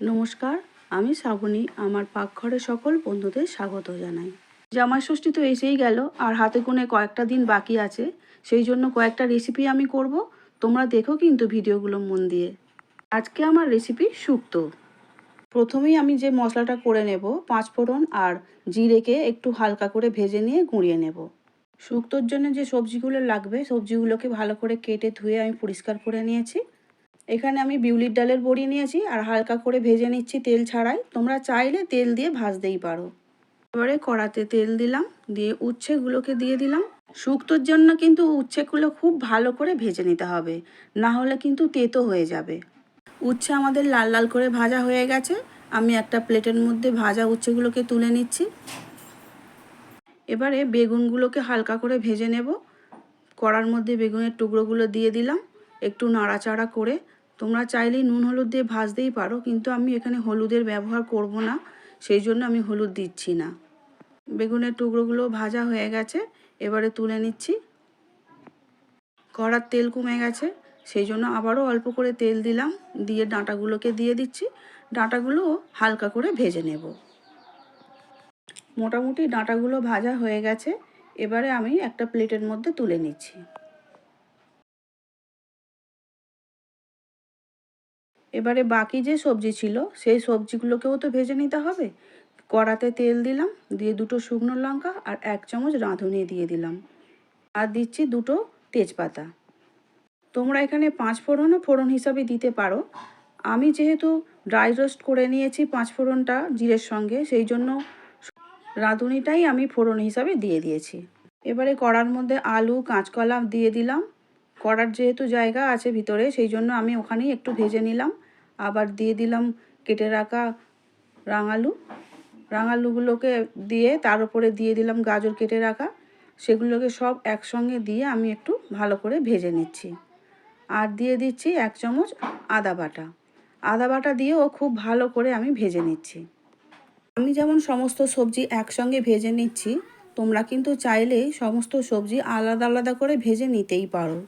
নমস্কার, আমি শ্রাবণী আমার পাকঘরে সকল বন্ধুদের স্বাগত জানাই। জামাই ষষ্ঠী তো এসেই গেল, আর হাতে কোণে কয়েকটা দিন বাকি আছে, সেই জন্য কয়েকটা রেসিপি আমি করব। তোমরা দেখো কিন্তু ভিডিওগুলো মন দিয়ে। আজকে আমার রেসিপি শুক্তো। প্রথমেই আমি যে মশলাটা করে নেব, পাঁচ ফোড়ন আর জিরেকে একটু হালকা করে ভেজে নিয়ে গুঁড়িয়ে নেব। শুক্তোর জন্য যে সবজিগুলো লাগবে, সবজিগুলোকে ভালো করে কেটে ধুয়ে আমি পরিষ্কার করে নিয়েছি। এখানে আমি বিউলির ডালের বড়ি নিয়েছি আর হালকা করে ভেজে নিচ্ছি তেল ছাড়াই। তোমরা চাইলে তেল দিয়ে ভাজতেই পারো। এবারে কড়াতে তেল দিলাম, দিয়ে উচ্ছেগুলোকে দিয়ে দিলাম। শুক্তোর জন্য কিন্তু উচ্ছেগুলো খুব ভালো করে ভেজে নিতে হবে, না হলে কিন্তু তেতো হয়ে যাবে। উচ্ছে আমাদের লাল লাল করে ভাজা হয়ে গেছে। আমি একটা প্লেটের মধ্যে ভাজা উচ্ছেগুলোকে তুলে নিচ্ছি। এবারে বেগুনগুলোকে হালকা করে ভেজে নেব। কড়ার মধ্যে বেগুনের টুকরোগুলো দিয়ে দিলাম, একটু নাড়াচাড়া করে তোমরা চাইলেই নুন, হলুদ দিয়ে ভাজতেই পারো, কিন্তু আমি এখানে হলুদের ব্যবহার করব না, সেই জন্য আমি হলুদ দিচ্ছি না। বেগুনের টুকরোগুলো ভাজা হয়ে গেছে, এবারে তুলে নিচ্ছি। কড়ার তেল কমে গেছে, সেই জন্য আবারও অল্প করে তেল দিলাম, দিয়ে ডাঁটাগুলোকে দিয়ে দিচ্ছি। ডাঁটাগুলো হালকা করে ভেজে নেব। মোটামুটি ডাঁটাগুলো ভাজা হয়ে গেছে, এবারে আমি একটা প্লেটের মধ্যে তুলে নিচ্ছি। এবারে বাকি যে সবজি ছিল, সেই সবজিগুলোকেও তো ভেজে নিতে হবে। কড়াতে তেল দিলাম, দিয়ে দুটো শুকনো লঙ্কা আর এক চামচ রাঁধুনি দিয়ে দিলাম। আর দিচ্ছি দুটো তেজপাতা। তোমরা এখানে পাঁচ ফোড়নও ফোড়ন হিসাবে দিতে পারো। আমি যেহেতু ড্রাই রোস্ট করে নিয়েছি পাঁচ ফোড়নটা জিরের সঙ্গে, সেই জন্য রাঁধুনিটাই আমি ফোড়ন হিসাবে দিয়ে দিয়েছি। এবারে কড়ার মধ্যে আলু, কাঁচকলা দিয়ে দিলাম। কড়ার যেহেতু জায়গা আছে ভিতরে, সেই জন্য আমি ওখানেই একটু ভেজে নিলাম। আবার দিয়ে দিলাম কেটে রাখা রাঙালু। রাঙালুগুলোকে দিয়ে তার উপরে দিয়ে দিলাম গাজর কেটে রাখা। সেগুলোকে সব একসঙ্গে দিয়ে আমি একটু ভালো করে ভেজে নিচ্ছি। আর দিয়ে দিচ্ছি এক চামচ আদা বাটা। আদা বাটা দিয়েও খুব ভালো করে আমি ভেজে নিচ্ছি। আমি যেমন সমস্ত সবজি একসঙ্গে ভেজে নিচ্ছি, তোমরা কিন্তু চাইলেই সমস্ত সবজি আলাদা আলাদা করে ভেজে নিতেই পারো।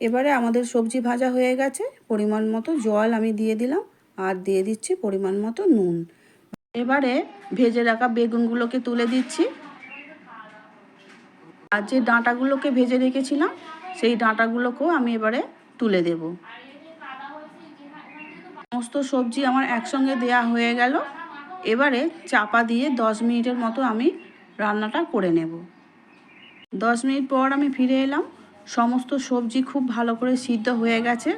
এবারে আমাদের সবজি ভাজা হয়ে গেছে। পরিমাণ মতো জল আমি দিয়ে দিলাম আর দিয়ে দিচ্ছি পরিমাণ মতো নুন। এবারে ভেজে রাখা বেগুনগুলোকে তুলে দিচ্ছি। আর যে ডাঁটাগুলোকে ভেজে রেখেছিলাম, সেই ডাঁটাগুলোকেও আমি এবারে তুলে দেব। সমস্ত সবজি আমার একসঙ্গে দেয়া হয়ে গেল। এবারে চাপা দিয়ে দশ মিনিটের মতো আমি রান্নাটা করে নেব। দশ মিনিট পর আমি ফিরে এলাম। সমস্ত সবজি খুব ভালো করে সিদ্ধ হয়ে গেছে।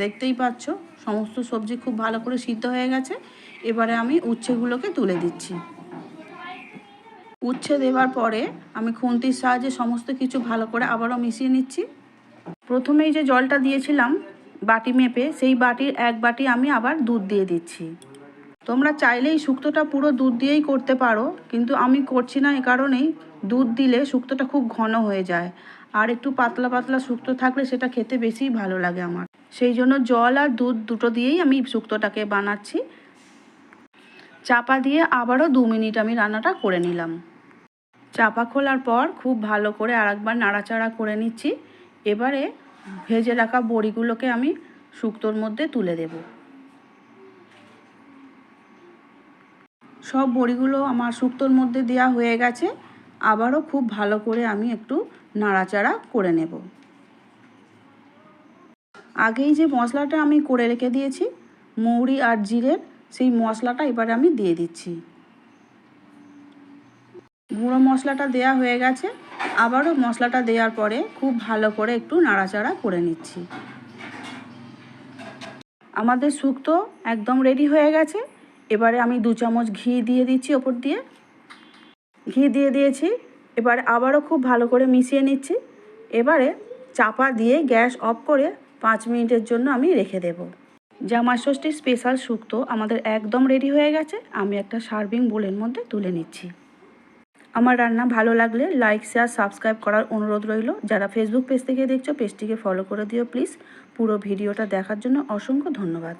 দেখতেই পাচ্ছ, সমস্ত সবজি খুব ভালো করে সিদ্ধ হয়ে গেছে। এবারে আমি উচ্ছেগুলোকে তুলে দিচ্ছি। উচ্ছে দেওয়ার পরে আমি খুন্তির সাহায্যে সমস্ত কিছু ভালো করে আবারও মিশিয়ে নিচ্ছি। প্রথমেই যে জলটা দিয়েছিলাম বাটি মেপে, সেই বাটির এক বাটি আমি আবার দুধ দিয়ে দিচ্ছি। তোমরা চাইলেই শুক্তোটা পুরো দুধ দিয়েই করতে পারো, কিন্তু আমি করছি না এ কারণেই দুধ দিলে শুক্তোটা খুব ঘন হয়ে যায়। আর একটু পাতলা পাতলা শুক্তো থাকলে সেটা খেতে বেশিই ভালো লাগে আমার। সেই জন্য জল আর দুধ দুটো দিয়েই আমি শুক্তোটাকে বানাচ্ছি। চাপা দিয়ে আবারও দু মিনিট আমি রান্নাটা করে নিলাম। চাপা খোলার পর খুব ভালো করে আরেকবার নাড়াচাড়া করে নিচ্ছি। এবারে ভেজে রাখা বড়িগুলোকে আমি শুক্তোর মধ্যে তুলে দেব। সব বড়িগুলো আমার শুক্তোর মধ্যে দেওয়া হয়ে গেছে। আবারও খুব ভালো করে আমি একটু নাড়াচাড়া করে নেব। আগেই যে মশলাটা আমি করে রেখে দিয়েছি, মৌরি আর জিরের, সেই মশলাটা এবারে আমি দিয়ে দিচ্ছি। গুঁড়ো মশলাটা দেয়া হয়ে গেছে। আবারও মশলাটা দেওয়ার পরে খুব ভালো করে একটু নাড়াচাড়া করে নিচ্ছি। আমাদের শুক্তো একদম রেডি হয়ে গেছে। এবারে আমি দু চামচ ঘি দিয়ে দিচ্ছি ওপর দিয়ে। ঘি দিয়ে দিয়েছি। এবারে আবারও খুব ভালো করে মিশিয়ে নিচ্ছি। এবারে চাপা দিয়ে গ্যাস অফ করে পাঁচ মিনিটের জন্য আমি রেখে দেব। জামাই ষষ্ঠীর স্পেশাল শুক্তো আমাদের একদম রেডি হয়ে গেছে। আমি একটা সার্ভিং বোলের মধ্যে তুলে নিচ্ছি। আমার রান্না ভালো লাগলে লাইক, শেয়ার, সাবস্ক্রাইব করার অনুরোধ রইল। যারা ফেসবুক পেজ থেকে দেখছ পেজটিকে ফলো করে দিও প্লিজ পুরো ভিডিওটা দেখার জন্য অসংখ্য ধন্যবাদ।